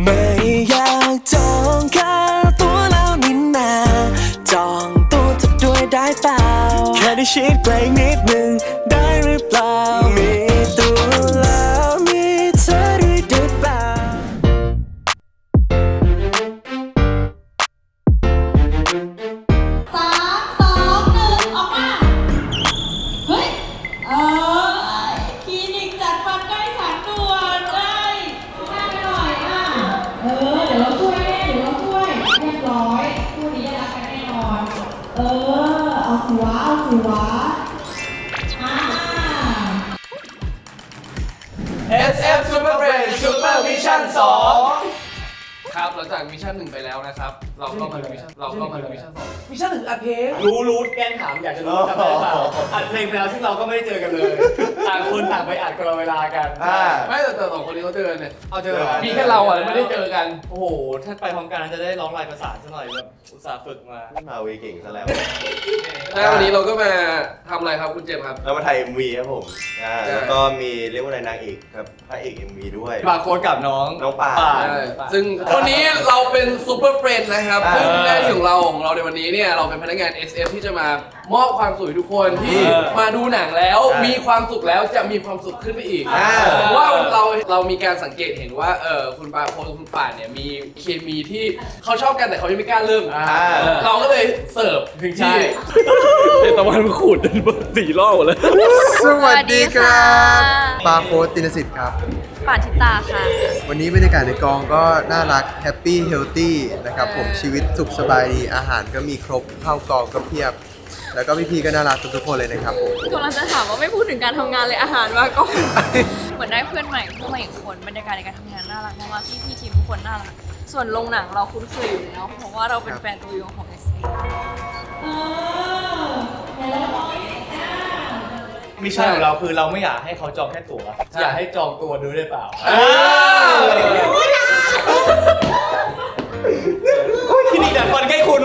ไม่อยากจองค่ตัวแล้วนินนาจองตัวเธอด้วยได้เปล่า แค่ได้ชิดไกลนิดหนึ่ง ครับหลังจากมิชชั่นหนึ่งไปแล้วนะครับเราก็มาดูมิชชั่นเราก็มาดูมิชชั่นสองมิชชั่นหนึ่งอัดเพลงรู้รู้แกล้งถามอยากจะรู้จำได้หรือเปล่าอัดเพลงไปแล้วซึ่งเราก็ไม่ได้เจอกันเลยต่างคนต่างไปอัดคนละเวลากันอ่าไม่แต่แต่สองคนนี้เขาเจอกันเนี่ยเอาเจอมีแค่เราอะไม่ได้เจอกันโอ้โหถ้าไปพร้อมกันจะได้ร้องลายประสานซะหน่อยแบบอุตส่าห์ฝึกมามาวีเก่งซะแล้วแล้ววันนี้เราก็มาทำอะไรครับคุณเจมส์ครับ เรามาถ่าย MV ครับผมอ่าใช่แล้วก็มีเรียกว่าอะไรนางเอกครับพระเอก MV ด้วยบาร์โค้ดกับน้องน้องป่านใช่ซึ่งวันนี้เราเป็นซูเปอร์เฟรนด์นะครับอ่าซึ่งหน้าที่ของเราของเราในวันนี้เนี่ยเราเป็นพนักงาน SF ที่จะมามอบความสุขให้ทุกคนที่เออมาดูหนังแล้วใช่มีความสุขแล้วจะมีความสุขขึ้นไปอีกอ่าเพราะว่าเราเรามีการสังเกตเห็นว่าเออคุณปาโคกับคุณป่านเนี่ยมีเคมีที่เขาชอบกันแต่เขายังไม่กล้าเริ่มอ่าเราก็เลยเสิร์ฟถึงที่เดตะวันมันขูดสี่รอบหมดเลย สวัสดีครับ ปาโฟสตินสิทธิ์ครับ ป่านทิตาค่ะ วันนี้บรรยากาศในกองก็น่ารักแฮปปี้เฮลตี้นะครับผมชีวิตสุขสบายดีอาหารก็มีครบเข้ากองก็เพียบ แล้วก็พี่ๆก็น่ารักทุกๆคนเลยนะครับผม กำลังจะถามว่าไม่พูดถึงการทำงานเลยอาหารมาก่อนเหมือนได้เพื่อนใหม่เพิ่มมาอีกคนบรรยากาศในการทำงานน่ารักมากๆพี่พี่ๆทีมทุกคนน่ารัก ส่วนโรงหนังเราคุ้นเคยอยู่แล้วเพราะว่าเราเป็นแฟนตัวยงของ s อเออเดี๋ยวเราลองให้อ่า มิชชั่นของเราคือเราไม่อยากให้เขาจองแค่ตั๋วอยากให้จองตัวดูได้เปล่าคลินิกดัดฟันใกล้คุณ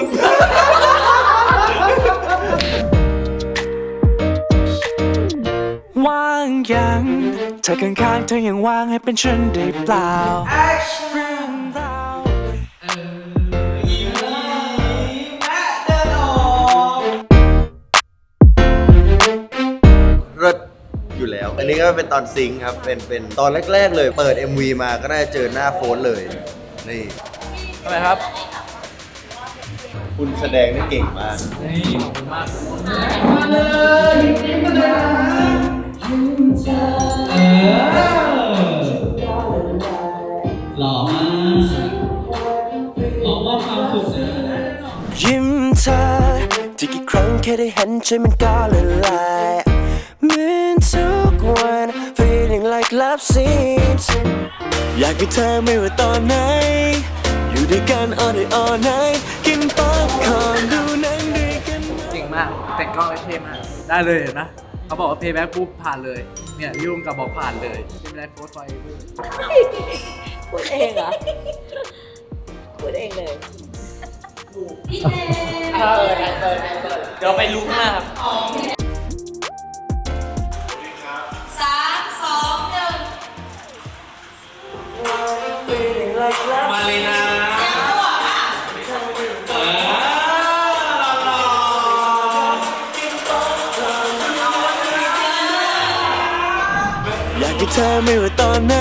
ว่างยัง เธอข้างๆเธอยังว่างให้เป็นฉันได้เปล่า นนี้ก็เป็นตอนซิงค์ครับ เป็นเป็นตอนแรก ๆ เลย เปิด MV มาก็ได้เจอหน้าโฟนเลย นี่อะไรครับ คุณแสดงได้เก่งมากยิ้มเธอจะกี่ครั้งแค่ได้เห็นใจมันก็ละลาย love scenes อยากให้เธอไม่ว่าตอนไหน อยู่ด้วยกัน all day all night กินป๊อปคอร์นดูหนังด้วยกันไหมเก่งมาก แต่งกล้องได้เท่มาก ได้เลยเห็นนะเขาบอกว่าเพย์แบ็กปุ๊บผ่านเลย เนี่ยยุ่งกับบอกผ่านเลยไม่เป็นไรโพสต์ไฟพูดเองเหรอ พูดเองเลยพี่เจมส์เดี๋ยวไปลุกหน้าครับ มาเลยนะอยากให้เธอไม่ว่าตอนไหน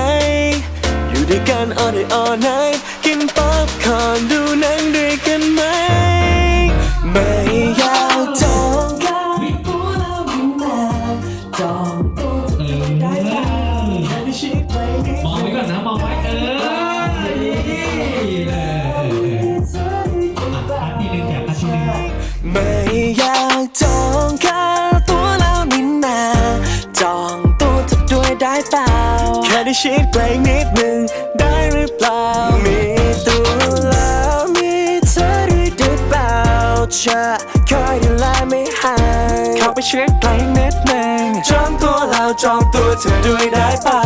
อยู่ด้วยกัน all day all night กินป๊อปคอร์นดูหนังด้วยกันไหม ได้ชิดไกลนิดหนึ่งได้หรือเปล่า มีตัวแล้วมีเธอด้วยได้เปล่าจะคอยดูแลไม่ห่างเข้าไปชิดไกลนิดหนึ่งจองตัวแล้วจองตัวเธอด้วยได้เปล่า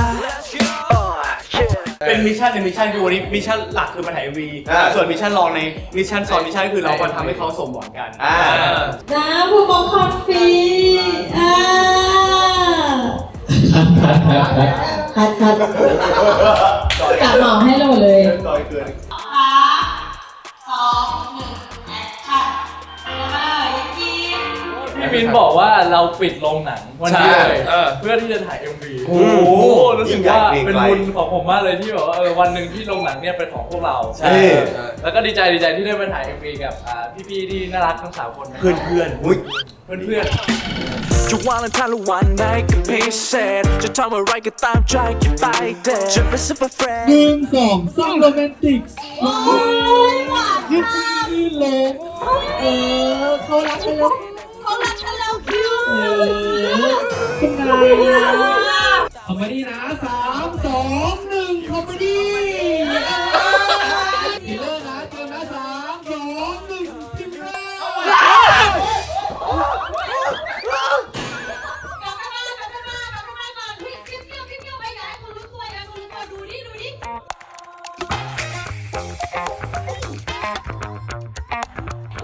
เป็นมิชชั่นในมิชชั่นคือวันนี้มิชชั่นหลักคือมาถ่าย MV อ่า ส่วนมิชชั่นรองในมิชชั่นซ้อนมิชชั่นคือเรามาทำให้เขาสมหวังกันอ่า น้ำผู้ปกครองฟรีอ่า คัดคัดคัดคัดคัดคัดจอยกะเหมาให้เราหมดเลย ต่อยเกิน มพี่มินบอกว่าเราปิดโรงหนังวันนี้เลยเออ เพื่อที่จะถ่าย MV โอ้โอ้โหโหรู้สึกว่ายิ่งใหญ่เป็นเกรียงไกรบุญของผมมากเลยที่แบบว่าเออวันหนึ่งที่โรงหนังเนี่ยเป็นของพวกเราใช่แล้วก็ดีใจดีใจที่ได้มาถ่าย MV กับอ่าพี่ๆที่น่ารักทั้งสามคนนะเพื่อนเพื่อนๆอุ้ยเพื่อนเพื่อนจะวันละท่านละวันไหนก็พิเศษจะทำอะไรก็ตามใจคิดไปเด็ดจะเป็นซุปเปอร์เฟรนหนึ่งสองสามโรแมนติกโอ้ยหวานยืดยืดเลยเออเขารักกันแล้ว คุณนไงคอมเมดี้นะสามสองหนึ่งคอมเมดี้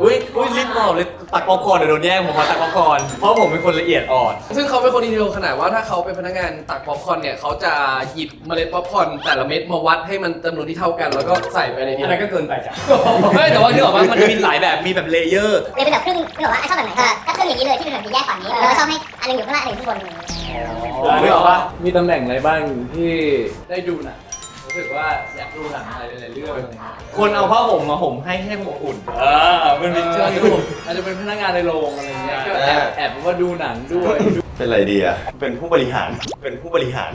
อุ้ยอุ้ยรีบบอกเลยตักป๊อปคอร์นเดี๋ยวโดนแย่งผมขอตักป๊อปคอร์นเพราะผมเป็นคนละเอียดอ่อน ซึ่งเขาเป็นคนดีเทลขนาดว่าถ้าเขาเป็นพนักงานตักป๊อปคอร์นเนี่ยเขาจะหยิบเมล็ดป๊อปคอร์นแต่ละเม็ดมาวัดให้มันจำนวนที่เท่ากันแล้วก็ใส่ไปในนี้อันนั้นก็เกินไปจ้ะไม่แต่ว่าที่บอกว่ามันจะมีหลายแบบมีแบบเลเยอร์เลยเป็นแบบครึ่งคือแบบว่าชอบแบบไหนเออถ้าครึ่งอย่างนี้เลยที่เป็นแบบมีแยกฝั่งนี้แล้วก็ชอบให้อันหนึงอยู่ข้างล่างอันหนึงอยู่ข้างบนอย่างนี้ไม่ออกปะมีตำแหน่งอะไรบ้างที่ได้ดูหนัง รู้สึกว่าอยากดูหนังอะไรหลายๆเรื่องอะไรเงี้ยคนเอาผ้าห่มมาห่มให้ให้ผมอุ่นเออมันมีเชื่เชื่ออที่ที่ผผมมอาจจะเป็นพนักงานในโรงอะไรเงี้ยก็แอบแอบว่าดูหนังด้วย เป็นไรดีอะ เป็นผู้บริหาร เป็นผู้บริหาร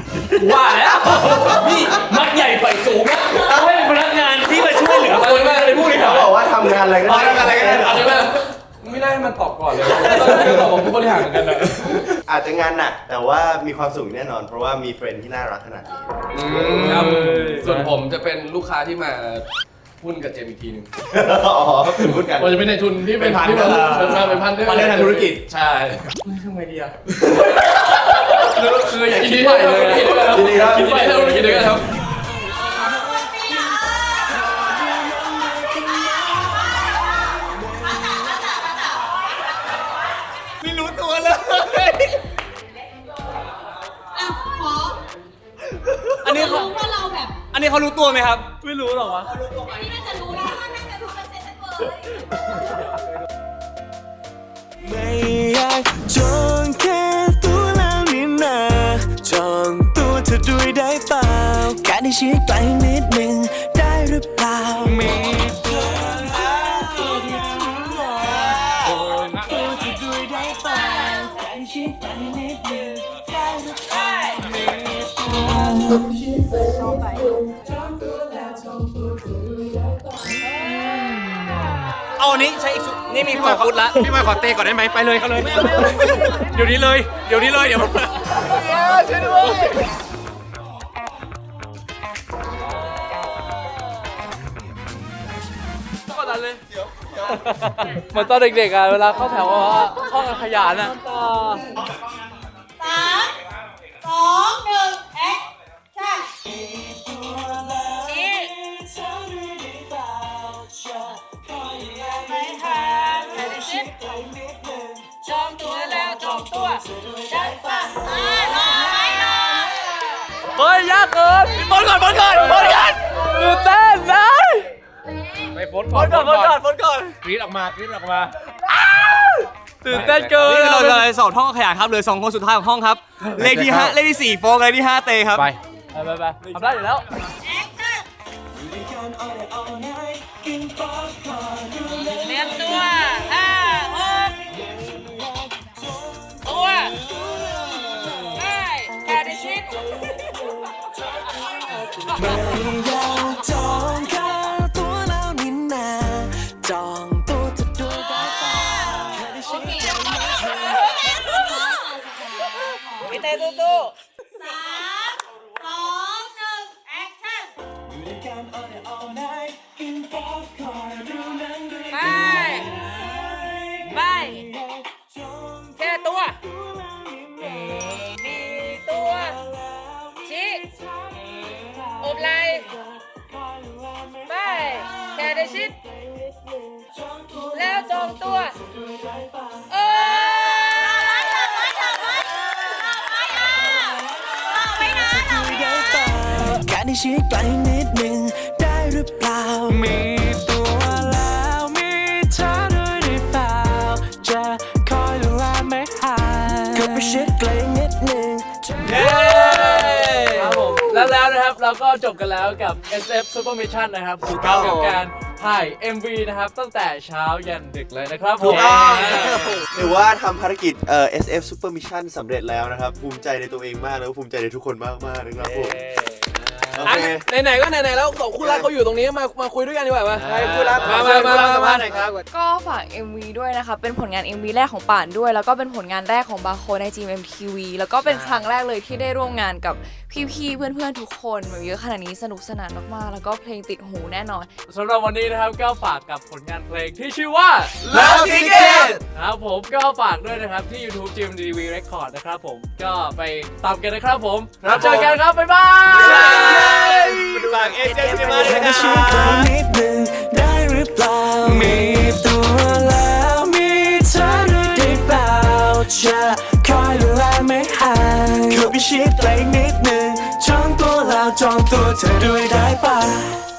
ว่าแล้วนี่มักใหญ่ไฟสูงนะให้พนักงานที่มาช่วยเหลือคนมาในผู้บริหาเขารบอกว่าทำงานอะไรก็อ๋อได้ทำงานอะไรก็ได้อันนี้มันไม่ได้ให้มันตอบก่อนเลยต้องให้ตอบของผู้บริหารเหมือนกันนะ อาจจะงานหนัก แต่ว่ามีความสุขแน่นอน เพราะว่ามีเฟรนด์ที่น่ารักขนาดนี้ ครับส่วนผมจะเป็นลูกค้าที่มาหุ้นกับเจมอีกทีหนึงอ๋อเป็นพูดกัน ผมจะเป็นในทุนที่เป็นเป็นพันที่เป็นเป็นพันเป็นพันพันเรื่องทางธุรกิจ ใช่ทำไงดีอะคืออย่างที่ไปเลยนะยินดีครับ คิดไปทำธุรกิจด้วยกันครับ นนี้เขารู้ตัวไหมครับ ไม่รู้หรอกวะนี่น่าจะรู้นะน่าจะรู้เป็นเซนเตอร์เลยไม่อยากจองแค่ตัวแล้วนี่นาจองตัวเธอด้วยได้เปล่าแค่ได้ชี้ไกลนิดหนึ่งได้หรือเปล่ามีเพียงแค่ตัวเดียวจองตัวเธอด้วยได้เปล่าแค่ได้ชี้ไกลนิดหนึ่งได้หรือเปล่ามีเพียง เอาอันนี้ใช้อีกสุดนี่มีต่อฟุตละพี่มาขอเตะก่อนได้ไหมไปเลยเขาเลยเดี๋ยวนี้เลย เดี๋ยวนี้เลยเดี๋ยวมันช่วยด้วยมันเลยเหมือนตอนเด็กๆอะเวลาเข้าแถวว่าห้องขยานอะ จองตัวแล้วจองตัวได้ปะเฮ้ยยากเกินบอลก่อนบอลก่อนบอลก่อนตื่นเต้นนะไปโฟนก่อนบอลก่อนบอลก่อนบอลก่อนกรีดออกมากรีดออกมา ตื่นเต้นเกินนี่คือเราเลยสองห้องขยะครับเลยสองคนสุดท้ายของห้องครับ เลขที่ห้าเลขที่สี่โฟกเลขที่ห้าเตครับ ไปไปไปทำได้อยู่แล้วเชิด แล้วจองตัว เออแค่ได้ได้ชิดไกลนิดหนึ่งได้หรือเปล่า มีตัวแล้วมีเธอด้วยหรือเปล่า จะคอยดูแลไม่ห่างเข้าไปชิดไกลนิดหนึ่งเย้ครับผมแล้วแล้วนะครับ เราก็จบกันแล้วกับ SF Super Mission นะครับถูกต้องกับการ ถ่าย MV นะครับ ตั้งแต่เช้ายันดึกเลยนะครับผมถือว่าทำภารกิจเอ่อ SF Super Mission สำเร็จแล้วนะครับ ภูมิใจในตัวเองมากแล้วก็ภูมิใจในทุกคนมากมากๆนะครับผมโอ อะเคไหนๆก็ไหนๆแล้วสองคู่รักเขาอยู่ตรงนี้มามาคุยด้วยกันดีกว่ามาใช่คู่รักมามามามามาก็ฝาก MV ด้วยนะคะ เป็นผลงาน MV แรกของป่านด้วย แล้วก็เป็นผลงานแรกของบาโคใน GMMTV แล้วก็เป็นครั้งแรกเลยที่ได้ร่วมงานกับพี่ๆ เพื่อนๆ ทุกคนแบบเยอะขนาดนี้สนุกสนานมากๆ แล้วก็เพลงติดหูแน่นอน สำหรับวันนี้นะครับก็ฝากกับผลงานเพลงที่ชื่อว่า Love Ticket ครับผมก็ฝากด้วยนะครับที่ YouTube GMTV Record นะครับผมก็ไปตามกันนะครับผมครับแล้วเจอกันครับบ๊ายบาย ฝาก SF ด้วยนะแค่ได้ชิดไกลนิดหนึ่งได้หรือเปล่า มีตัวแล้วมีเธอด้วยได้เปล่าจะคอยดูแลไม่ห่างเข้าไปชิดไกลนิดหนึ่งจองตัวแล้วจองตัวเธอด้วยได้ป่ะ